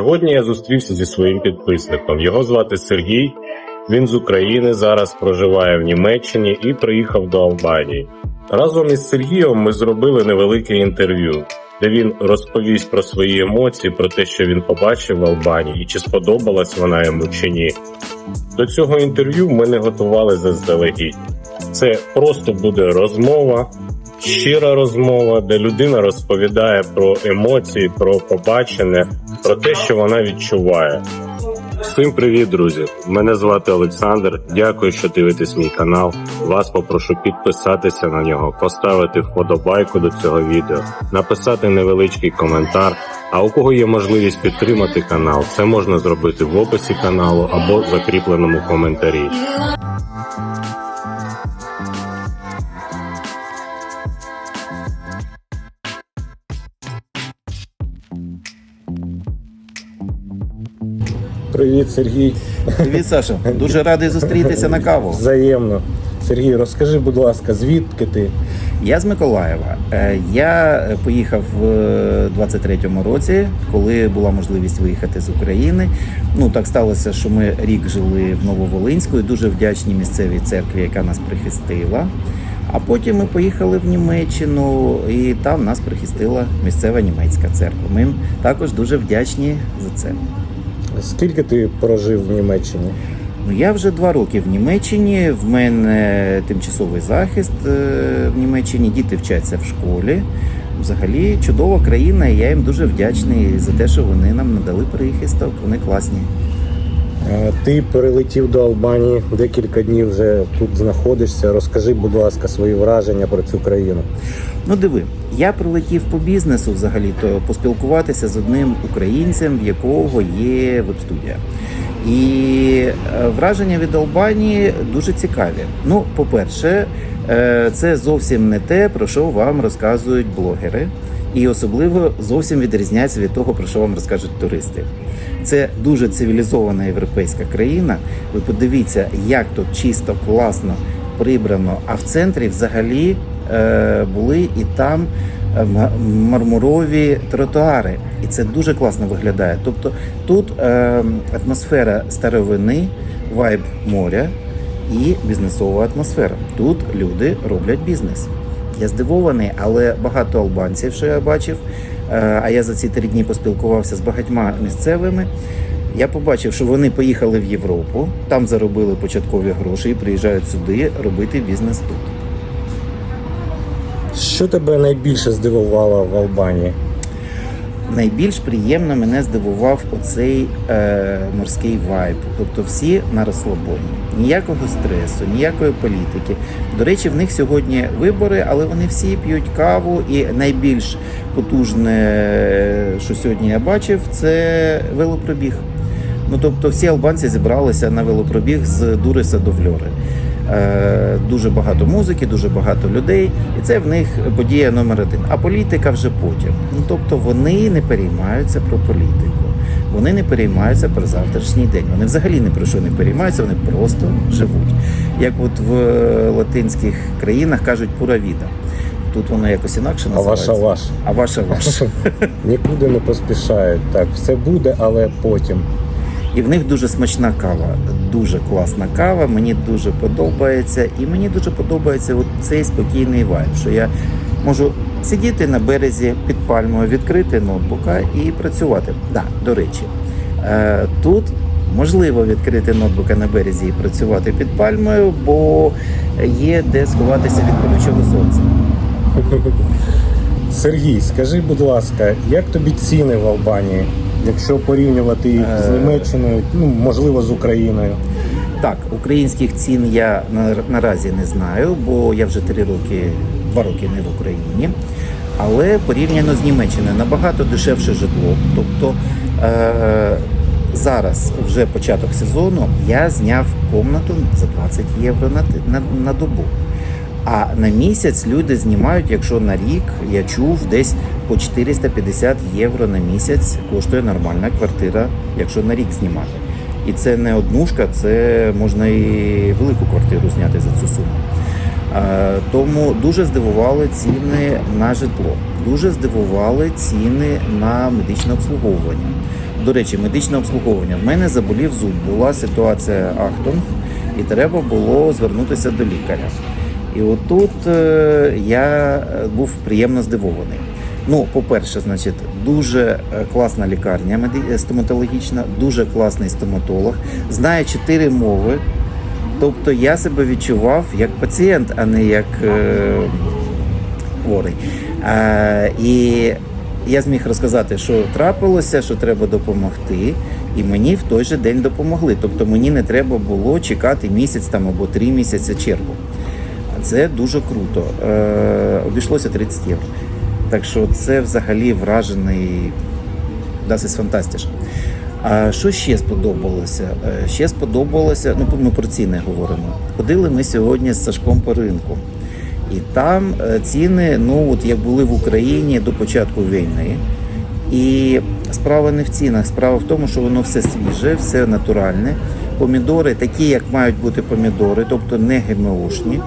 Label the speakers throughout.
Speaker 1: Сьогодні я зустрівся зі своїм підписником. Його звати Сергій. Він з України зараз проживає в Німеччині і приїхав до Албанії. Разом із Сергієм ми зробили невелике інтерв'ю, де він розповість про свої емоції, про те, що він побачив в Албанії, і чи сподобалась вона йому чи ні. До цього інтерв'ю ми не готували заздалегідь. Це просто буде розмова, щира розмова, де людина розповідає про емоції, про побачене, про те, що вона відчуває. Всім привіт, друзі! Мене звати Олександр. Дякую, що дивитесь мій канал. Вас попрошу підписатися на нього, поставити вподобайку до цього відео, написати невеличкий коментар. А у кого є можливість підтримати канал, це можна зробити в описі каналу або в закріпленому коментарі. Привіт, Сергій.
Speaker 2: Привіт, Саша. Дуже радий зустрітися на каву.
Speaker 1: Взаємно. Сергій, розкажи, будь ласка, звідки ти?
Speaker 2: Я з Миколаєва. Е, Я поїхав в 23-му році, коли була можливість виїхати з України. Ну так сталося, що ми рік жили в Нововолинську і дуже вдячні місцевій церкві, яка нас прихистила. А потім ми поїхали в Німеччину, і там нас прихистила місцева німецька церква. Ми їм також дуже вдячні за це.
Speaker 1: Скільки ти прожив в Німеччині?
Speaker 2: Ну, я вже два роки в Німеччині. В мене тимчасовий захист е, в Німеччині. Діти вчаться в школі. Взагалі чудова країна, і я їм дуже вдячний за те, що вони нам надали прихисток. Вони класні.
Speaker 1: Ти перелетів до Албанії, декілька днів вже тут знаходишся. Розкажи, будь ласка, свої враження про цю країну.
Speaker 2: Ну, диви, я прилетів по бізнесу взагалі-то поспілкуватися з одним українцем, в якого є веб-студія. І е, враження від Албанії дуже цікаві. Ну, по-перше, е, це зовсім не те, про що вам розказують блогери, і особливо зовсім відрізняється від того, про що вам розкажуть туристи. Це дуже цивілізована європейська країна. Ви подивіться, як тут чисто, класно прибрано. А в центрі взагалі були і там е, мармурові тротуари, і це дуже класно виглядає. Тобто тут е, атмосфера старовини, вайб моря і бізнесова атмосфера. Тут люди роблять бізнес. Я здивований, але багато албанців, що я бачив, е, а я за ці три дні поспілкувався з багатьма місцевими. Я побачив, що вони поїхали в Європу, там заробили початкові гроші і приїжджають сюди робити бізнес тут.
Speaker 1: Що тебе найбільше здивувало в Албанії?
Speaker 2: Найбільш приємно мене здивував оцей е, морський вайб. Тобто всі на розслабоні, ніякого стресу, ніякої політики. До речі, в них сьогодні вибори, але вони всі п'ють каву. І найбільш потужне, що сьогодні я бачив, це велопробіг. Ну тобто, всі албанці зібралися на велопробіг з Дуриса до Вльори. Е, Дуже багато музики, дуже багато людей, і це в них подія номер один. А політика вже потім. Ну тобто вони не переймаються про політику, вони не переймаються про завтрашній день. Вони взагалі ні про що не переймаються, вони просто живуть. Як от в е, латинських країнах кажуть пура віда. Тут воно якось інакше
Speaker 1: А
Speaker 2: називається.
Speaker 1: ваша ваш.
Speaker 2: А ваша ваша.
Speaker 1: Нікуди не поспішають. Так, все буде, але потім.
Speaker 2: І в них дуже смачна кава, дуже класна кава. Мені дуже подобається, і мені дуже подобається от цей спокійний вайб, що я можу сидіти на березі під пальмою, відкрити ноутбука і працювати. Да, до речі, е, тут можливо відкрити ноутбука на березі і працювати під пальмою, бо є де сховатися від колючого сонця.
Speaker 1: Сергій, скажи, будь ласка, як тобі ціни в Албанії, якщо порівнювати їх з
Speaker 2: Е.
Speaker 1: Німеччиною, ну можливо, з Україною?
Speaker 2: Так, українських цін я наразі не знаю, бо я вже три роки, два роки не в Україні. Але порівняно з Німеччиною набагато дешевше житло. Тобто е- зараз вже початок сезону я зняв комнату за 20 євро на, на, на добу. А на місяць люди знімають, якщо на рік я чув десь по 450 євро на місяць коштує нормальна квартира, якщо на рік знімати. І це не однушка, це можна і велику квартиру зняти за цю суму. Тому дуже здивували ціни на житло, дуже здивували ціни на медичне обслуговування. До речі, медичне обслуговування. В мене заболів зуб. Була ситуація Ахтунг, і треба було звернутися до лікаря. І отут е, я е, був приємно здивований. Ну, по-перше, значить, дуже е, класна лікарня стоматологічна, дуже класний стоматолог, знає чотири мови. Тобто я себе відчував як пацієнт, а не як е, хворий. Е, і я зміг розказати, що трапилося, що треба допомогти, і мені в той же день допомогли. Тобто мені не треба було чекати місяць там або три місяці чергу. Це дуже круто. Е, обійшлося 30 євро. Так що це взагалі вражений Das ist. А що ще сподобалося? Е, Ще сподобалося, ну ми про ціни говоримо. Ходили ми сьогодні з Сашком по ринку. І там е, ціни, ну от як були в Україні до початку війни. І справа не в цінах, справа в тому, що воно все свіже, все натуральне. Помідори такі, як мають бути помідори, тобто не ГМОшні,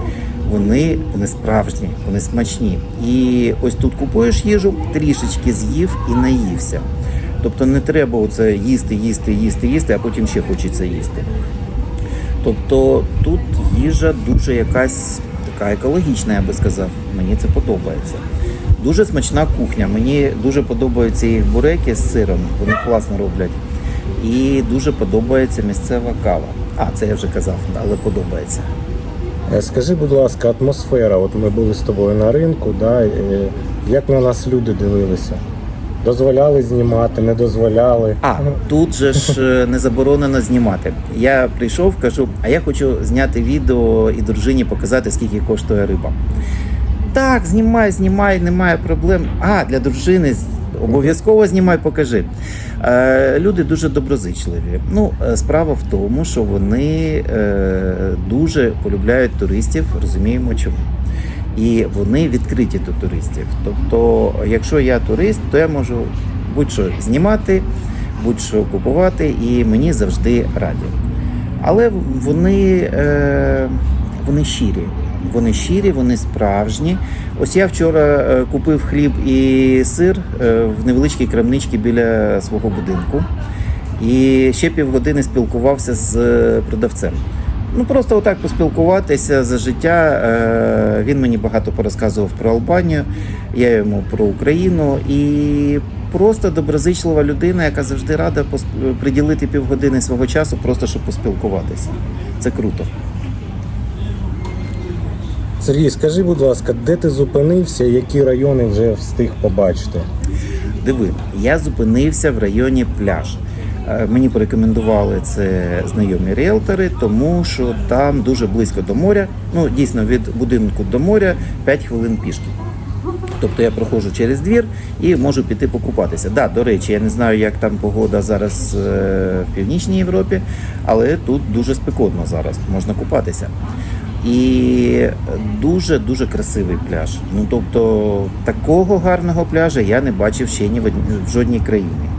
Speaker 2: вони, вони справжні, вони смачні. І ось тут купуєш їжу, трішечки з'їв і наївся. Тобто не треба оце їсти, їсти, їсти, їсти, а потім ще хочеться їсти. Тобто тут їжа дуже якась така екологічна, я би сказав. Мені це подобається. Дуже смачна кухня. Мені дуже подобаються їх буреки з сиром, вони класно роблять. І дуже подобається місцева кава. А, це я вже казав, але подобається.
Speaker 3: Е, Скажи, будь ласка, атмосфера. От ми були з тобою на ринку, да, е, як на нас люди дивилися? Дозволяли знімати, не дозволяли.
Speaker 2: А тут же ж е, не заборонено знімати. Я прийшов, кажу, а я хочу зняти відео і дружині показати, скільки коштує риба. Так, знімай, знімай, немає проблем. А, для дружини обов'язково знімай, покажи. Е, люди дуже доброзичливі. Ну, е, справа в тому, що вони е, дуже полюбляють туристів, розуміємо чому. І вони відкриті до туристів. Тобто, якщо я турист, то я можу будь-що знімати, будь-що купувати, і мені завжди раді. Але вони, вони щирі. Вони щирі, вони справжні. Ось я вчора е, купив хліб і сир е, в невеличкій крамничці біля свого будинку. І ще півгодини спілкувався з е, продавцем. Ну просто отак поспілкуватися за життя. Він мені багато порозказував про Албанію, я йому про Україну і просто доброзичлива людина, яка завжди рада приділити півгодини свого часу, просто щоб поспілкуватися. Це круто.
Speaker 3: Сергій, скажи, будь ласка, де ти зупинився, які райони вже встиг побачити?
Speaker 2: Диви, я зупинився в районі пляж. Е, Мені порекомендували це знайомі ріелтори, тому що там дуже близько до моря. Ну, дійсно, від будинку до моря 5 хвилин пішки. Тобто я проходжу через двір і можу піти покупатися. Да, до речі, я не знаю, як там погода зараз е, в північній Європі, але тут дуже спекотно зараз, можна купатися. І дуже дуже красивий пляж. Ну тобто такого гарного пляжа я не бачив ще ні в, в жодній країні.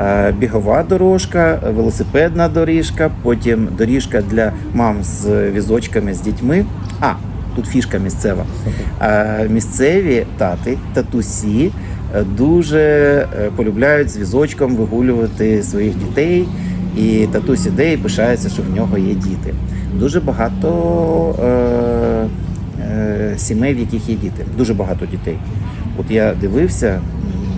Speaker 2: Е, Бігова дорожка, велосипедна доріжка, потім доріжка для мам з візочками з дітьми. А, тут фішка місцева. Е, Місцеві тати, татусі е, дуже полюбляють з візочком вигулювати своїх дітей. І татусь іде і пишається, що в нього є діти. Дуже багато е, е, сімей, в яких є діти. Дуже багато дітей. От я дивився,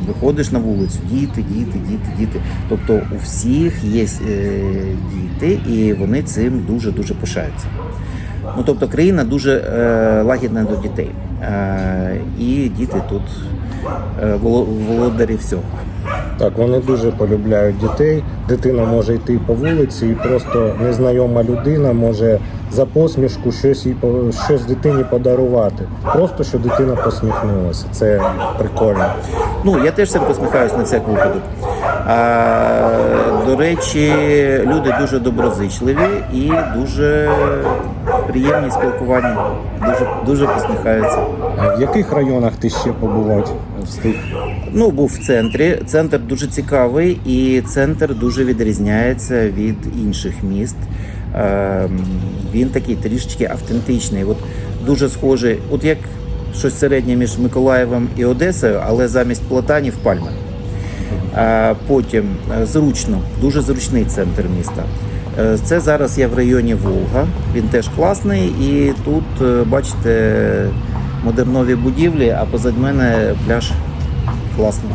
Speaker 2: виходиш на вулицю, діти, діти, діти, діти. Тобто у всіх є е, діти, і вони цим дуже дуже пишаються. Ну тобто країна дуже е, лагідна до дітей. Е, і діти тут е, володарі всього.
Speaker 3: Так, вони дуже полюбляють дітей. Дитина може йти по вулиці, і просто незнайома людина може за посмішку щось їй щось дитині подарувати. Просто що дитина посміхнулася. Це прикольно.
Speaker 2: Ну, я теж цим посміхаюсь на всяк випадок. А, до речі, люди дуже доброзичливі і дуже приємні в спілкуванні. Дуже, дуже посміхаються.
Speaker 3: А в яких районах ти ще побувати встиг?
Speaker 2: Ну, був в центрі. Центр дуже цікавий, і центр дуже відрізняється від інших міст. Ем, Він такий трішечки автентичний. От дуже схожий, от як щось середнє між Миколаєвом і Одесою, але замість платанів пальми. А потім е, зручно, дуже зручний центр міста. Е, Це зараз я в районі Волга. Він теж класний, і тут е, бачите модернові будівлі, а позад мене пляж класний.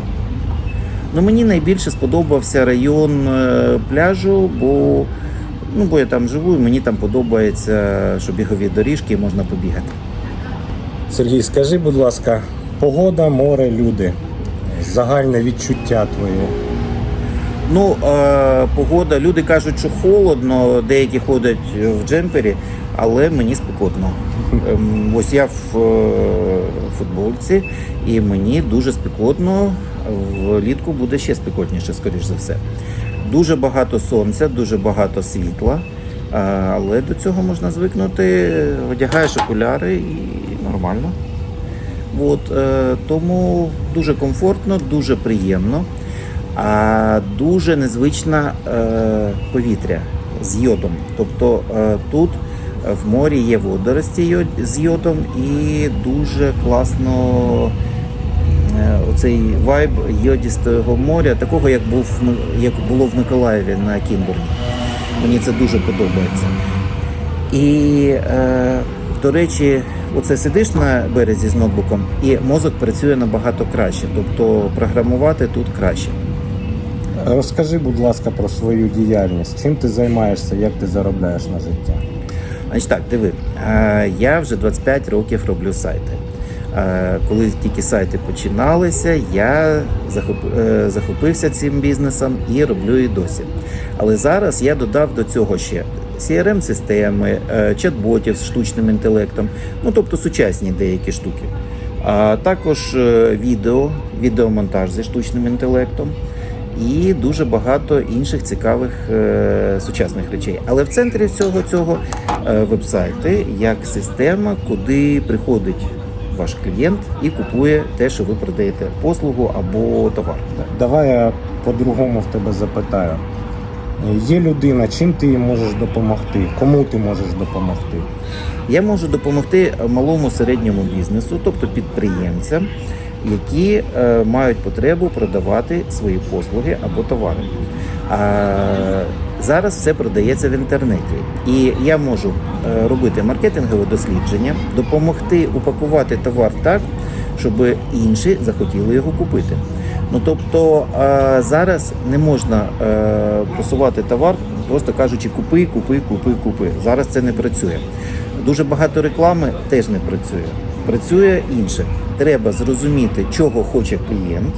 Speaker 2: Ну, мені найбільше сподобався район е, пляжу, бо, ну, бо я там живу, і мені там подобається, що бігові доріжки можна побігати.
Speaker 3: Сергій, скажи, будь ласка, погода, море, люди. Загальне відчуття твоє.
Speaker 2: Ну, е, погода, люди кажуть, що холодно, деякі ходять в джемпері, але мені спекотно. Ем, ось я в е, футболці, і мені дуже спекотно. Влітку буде ще спекотніше, скоріш за все. Дуже багато сонця, дуже багато світла, е, але до цього можна звикнути. Одягаєш окуляри і нормально. От, е, тому дуже комфортно, дуже приємно, а дуже незвичне повітря з йодом. Тобто тут в морі є водорості з йодом і дуже класно е, оцей вайб йодістого моря, такого як був як було в Миколаєві на Кімбурні. Мені це дуже подобається. І, е, до речі, оце сидиш на березі з ноутбуком, і мозок працює набагато краще. Тобто програмувати тут краще.
Speaker 3: Розкажи, будь ласка, про свою діяльність. Чим ти займаєшся, як ти заробляєш на життя?
Speaker 2: Значить так, диви, я вже 25 років роблю сайти. Коли тільки сайти починалися, я е, захопився цим бізнесом і роблю і досі. Але зараз я додав до цього ще CRM-системи, е, чат-ботів з штучним інтелектом, ну тобто сучасні деякі штуки. А також е, відео, відеомонтаж зі штучним інтелектом і дуже багато інших цікавих е, сучасних речей. Але в центрі всього цього е, вебсайти як система, куди приходить ваш клієнт і купує те, що ви продаєте, послугу або товар.
Speaker 3: Давай я по-другому в тебе запитаю. Є людина, чим ти їй можеш допомогти? Кому ти можеш допомогти?
Speaker 2: Я можу допомогти малому середньому бізнесу, тобто підприємцям, які е, мають потребу продавати свої послуги або товари. А зараз все продається в інтернеті, і я можу е, робити маркетингове дослідження, допомогти упакувати товар так, щоб інші захотіли його купити. Ну тобто е, зараз не можна е, просувати товар, просто кажучи, купи, купи, купи, купи. Зараз це не працює. Дуже багато реклами теж не працює. Працює інше. Треба зрозуміти, чого хоче клієнт,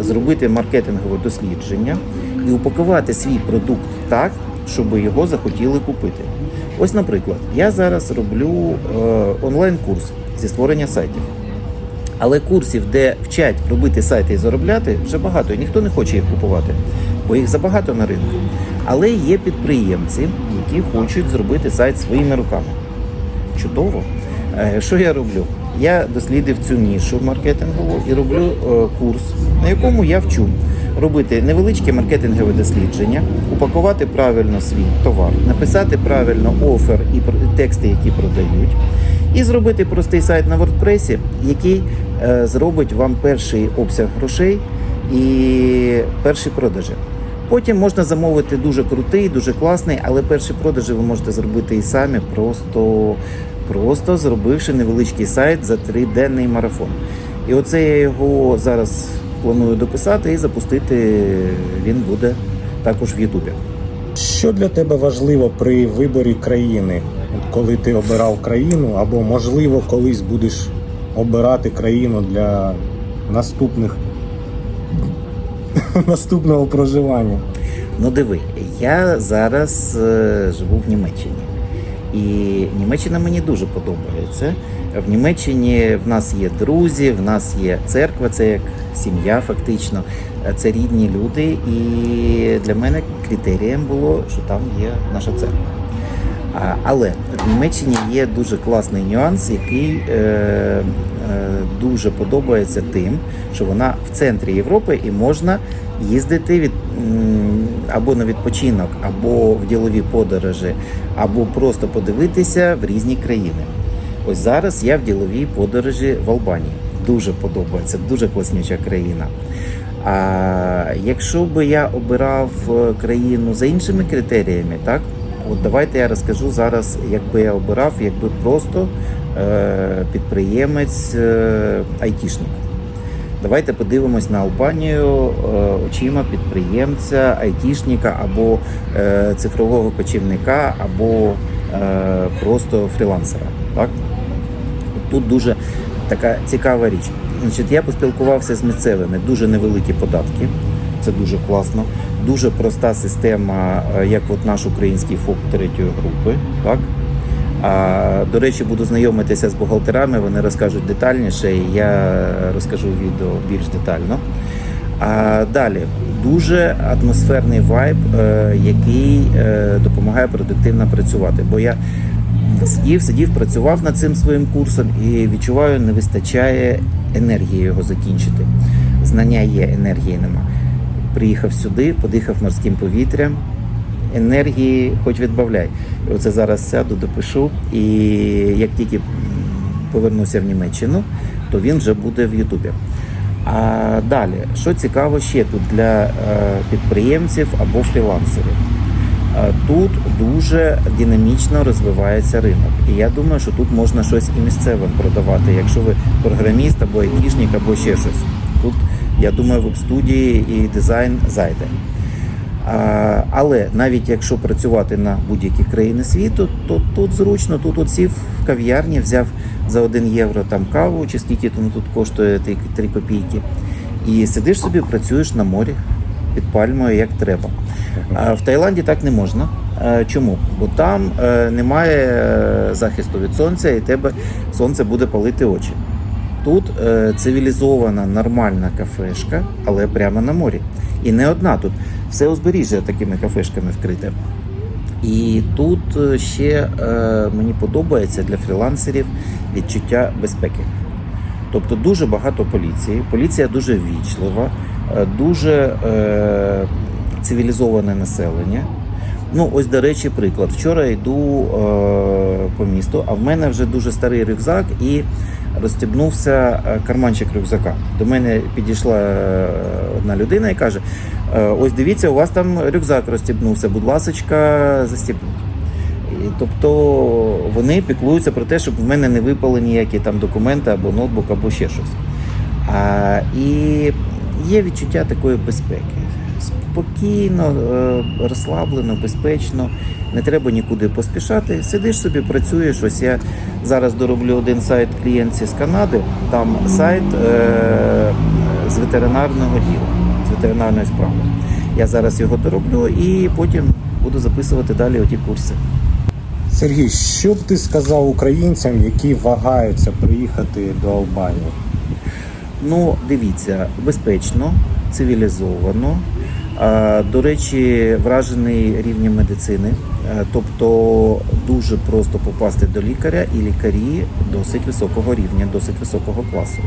Speaker 2: зробити маркетингове дослідження і упакувати свій продукт так, щоб його захотіли купити. Ось, наприклад, я зараз роблю е, онлайн-курс зі створення сайтів. Але курсів, де вчать робити сайти і заробляти, вже багато, і ніхто не хоче їх купувати, бо їх забагато на ринку. Але є підприємці, які хочуть зробити сайт своїми руками. Чудово. Е, Що я роблю? Я дослідив цю нішу маркетингову і роблю е, курс, на якому я вчу робити невеличке маркетингове дослідження, упакувати правильно свій товар, написати правильно офер і тексти, які продають, і зробити простий сайт на WordPress, який е, зробить вам перший обсяг грошей і перші продажі. Потім можна замовити дуже крутий, дуже класний, але перші продажі ви можете зробити і самі, просто, просто зробивши невеличкий сайт за триденний марафон. І оце я його зараз планую дописати і запустити. Він буде також в Ютубі.
Speaker 3: Що для тебе важливо при виборі країни, коли ти обирав країну, або можливо колись будеш обирати країну для наступних наступного проживання?
Speaker 2: Ну диви, я зараз е, живу в Німеччині. І Німеччина мені дуже подобається. В Німеччині в нас є друзі, в нас є церква, це як сім'я, фактично. Це рідні люди. І для мене критерієм було, що там є наша церква. Але в Німеччині є дуже класний нюанс, який е, е, дуже подобається тим, що вона в центрі Європи і можна їздити від або на відпочинок, або в ділові подорожі, або просто подивитися в різні країни. Ось зараз я в діловій подорожі в Албанії. Дуже подобається, дуже класнюча країна. А якщо би я обирав е, країну за іншими критеріями, так от давайте я розкажу зараз, як би я обирав, якби просто е, підприємець е, айтішник. Давайте подивимось на Албанію е, очима підприємця, айтішника або е, цифрового кочівника, або е, просто фрілансера. Так? Тут дуже така цікава річ. Значить, я поспілкувався з місцевими, дуже невеликі податки. Це дуже класно. Дуже проста система, як от наш український ФОП третьої групи. Так? А, до речі, буду знайомитися з бухгалтерами, вони розкажуть детальніше, і я розкажу відео більш детально. А далі дуже атмосферний вайб, е, який е, допомагає продуктивно працювати. Бо я сидів, сидів, працював над цим своїм курсом і відчуваю, не вистачає енергії його закінчити. Знання є, енергії нема. Приїхав сюди, подихав морським повітрям. Енергії хоч відбавляй. Оце зараз сяду, допишу. І як тільки повернуся в Німеччину, то він вже буде в Ютубі. А далі, що цікаво ще тут для е, підприємців або фрілансерів? Е, Тут дуже динамічно розвивається ринок, і я думаю, що тут можна щось і місцевим продавати, якщо ви програміст або айтішник, або ще щось. Тут я думаю, в студії і дизайн зайде. Але навіть якщо працювати на будь-які країни світу, то тут зручно, тут от сів в кав'ярні, взяв за 1 євро там каву, чи скільки там тут коштує 3 копійки, і сидиш собі, працюєш на морі під пальмою, як треба. В Таїланді так не можна. Чому? Бо там е, немає е, захисту від сонця, і тебе сонце буде палити очі. Тут е, цивілізована нормальна кафешка, але прямо на морі. І не одна тут. Все узбережжя такими кафешками вкрите. І тут е, ще е, мені подобається для фрілансерів відчуття безпеки. Тобто дуже багато поліції. Поліція дуже ввічлива, е, дуже е, цивілізоване населення. Ну, ось, до речі, приклад. Вчора йду е, по місту, а в мене вже дуже старий рюкзак і розстібнувся е, карманчик рюкзака. До мене підійшла одна людина і каже: «Е, ось дивіться, у вас там рюкзак розстібнувся, будь ласочка, застібніть. Тобто вони піклуються про те, щоб в мене не випали ніякі там документи або ноутбук, або ще щось. А, і є відчуття такої безпеки. Спокійно, е, розслаблено, безпечно, не треба нікуди поспішати. Сидиш собі, працюєш. Ось я зараз дороблю один сайт клієнтці з Канади. Там сайт е, з ветеринарного діла, з ветеринарної справи. Я зараз його дороблю і потім буду записувати далі оті курси.
Speaker 3: Сергій, що б ти сказав українцям, які вагаються приїхати до Албанії?
Speaker 2: Ну, дивіться, безпечно, цивілізовано. До речі, вражений рівнем медицини. Тобто дуже просто попасти до лікаря, і лікарі досить високого рівня, досить високого класу.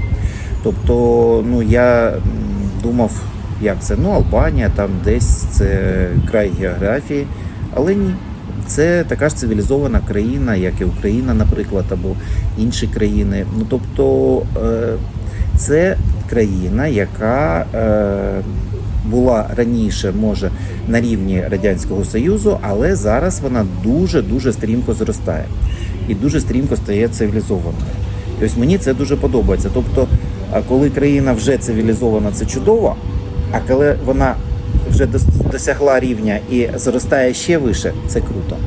Speaker 2: Тобто, ну я думав, як це? Ну, Албанія, там десь це край географії, але ні. Це така ж цивілізована країна, як і Україна, наприклад, або інші країни. Ну тобто е, це країна, яка е, була раніше, може, на рівні Радянського Союзу, але зараз вона дуже дуже стрімко зростає і дуже стрімко стає цивілізованою. І ось мені це дуже подобається. Тобто, коли країна вже цивілізована, це чудово, а коли вона вже досягла рівня і зростає ще вище, це круто.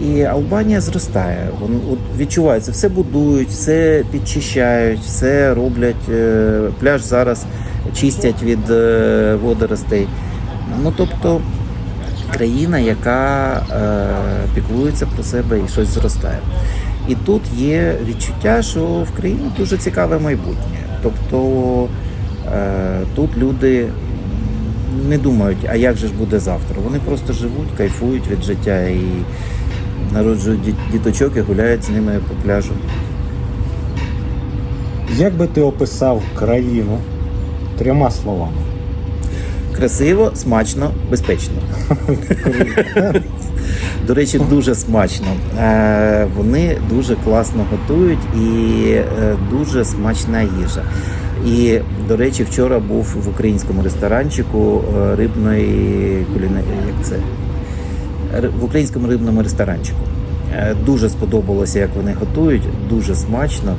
Speaker 2: І Албанія зростає. Вон, от відчувається, все будують, все підчищають, все роблять. Е, Пляж зараз чистять від е, водоростей. Ну тобто країна, яка е, піклується про себе і щось зростає. І тут є відчуття, що в країні дуже цікаве майбутнє. Тобто тут люди не думають, а як же ж буде завтра. Вони просто живуть, кайфують від життя і народжують діточок і гуляють з ними по пляжу.
Speaker 3: Як би ти описав країну трьома словами?
Speaker 2: Красиво, смачно, безпечно. До речі, дуже смачно. Е, Вони дуже класно готують і е, дуже смачна їжа. І, до речі, вчора був в українському ресторанчику е, рибної куліна... як це? В українському рибному ресторанчику. Е, Дуже сподобалося, як вони готують, дуже смачно.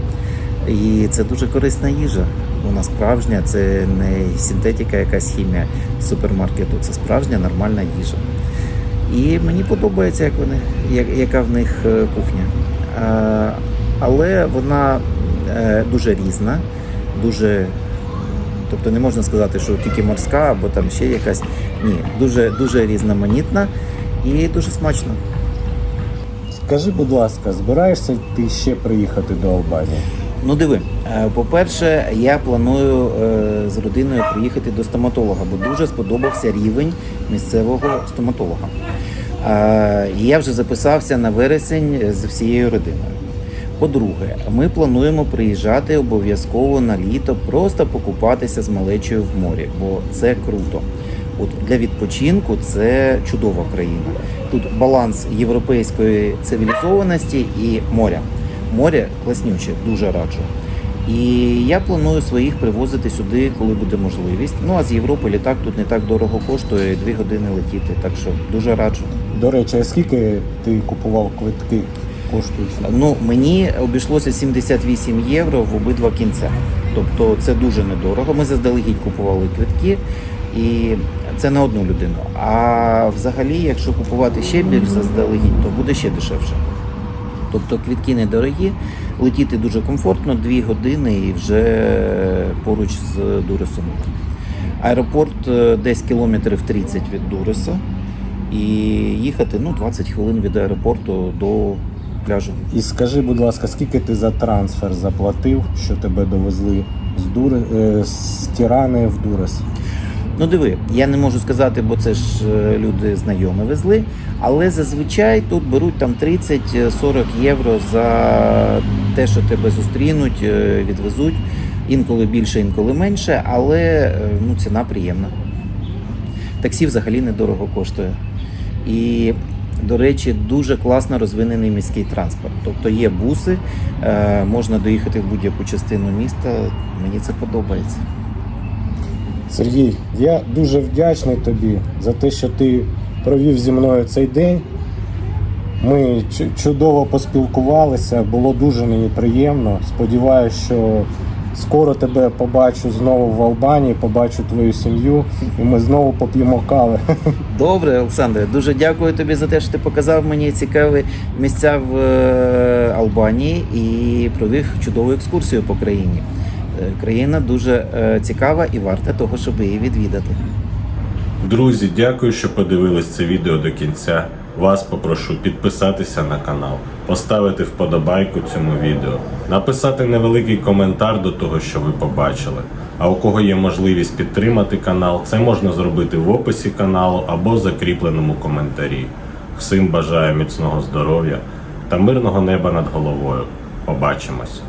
Speaker 2: І це дуже корисна їжа. Вона справжня, це не синтетика, якась хімія супермаркету, це справжня нормальна їжа. І мені подобається, як вони, як, яка в них е, кухня. Але вона дуже різна, дуже. Тобто не можна сказати, що тільки морська або там ще якась. Ні, дуже, дуже різноманітна і дуже смачно.
Speaker 3: Скажи, будь ласка, збираєшся ти ще приїхати до Албанії?
Speaker 2: Ну диви, е, по-перше, я планую е, з родиною приїхати до стоматолога, бо дуже сподобався рівень місцевого стоматолога. Е, я вже записався на вересень з всією родиною. По-друге, ми плануємо приїжджати обов'язково на літо, просто покупатися з малечою в морі, бо це круто. От для відпочинку це чудова країна. Тут баланс європейської цивілізованості і моря. Море класнюче, дуже раджу. І я планую своїх привозити сюди, коли буде можливість. Ну а з Європи літак тут не так дорого коштує, дві години летіти. Так що дуже раджу.
Speaker 3: До речі, а скільки ти купував квитки коштують?
Speaker 2: Ну мені обійшлося 78 євро в обидва кінця. Тобто це дуже недорого. Ми заздалегідь купували квитки, і це на одну людину. А взагалі, якщо купувати ще більш заздалегідь, то буде ще дешевше. Тобто квітки недорогі, летіти дуже комфортно, дві години і вже поруч з Дуресом. Аеропорт е, десь кілометрів 30 від Дуреса. І їхати ну, 20 хвилин від аеропорту до пляжу.
Speaker 3: І скажи, будь ласка, скільки ти за трансфер заплатив, що тебе довезли з Дури е, з Тірани в Дурес?
Speaker 2: Ну диви, я не можу сказати, бо це ж е, люди знайомі везли. Але зазвичай тут беруть там 30-40 євро за те, що тебе зустрінуть, е, відвезуть. Інколи більше, інколи менше, але е, ну, ціна приємна. Таксі взагалі недорого коштує. І, до речі, дуже класно розвинений міський транспорт. Тобто є буси, е, можна доїхати в будь-яку частину міста. Мені це подобається.
Speaker 3: Сергій, я дуже вдячний тобі за те, що ти провів зі мною цей день. Ми чудово поспілкувалися, було дуже мені приємно. Сподіваюся, що скоро тебе побачу знову в Албанії, побачу твою сім'ю, і ми знову поп'ємо кави.
Speaker 2: Добре, Олександре, дуже дякую тобі за те, що ти показав мені цікаві місця в е, Албанії і провів чудову екскурсію по країні. Е, Країна дуже е, цікава і варта того, щоб її відвідати.
Speaker 1: Друзі, дякую, що подивились це відео до кінця. Вас попрошу підписатися на канал, поставити вподобайку цьому відео, написати невеликий коментар до того, що ви побачили. А у кого є можливість підтримати канал, це можна зробити в описі каналу або в закріпленому коментарі. Всім бажаю міцного здоров'я та мирного неба над головою. Побачимось!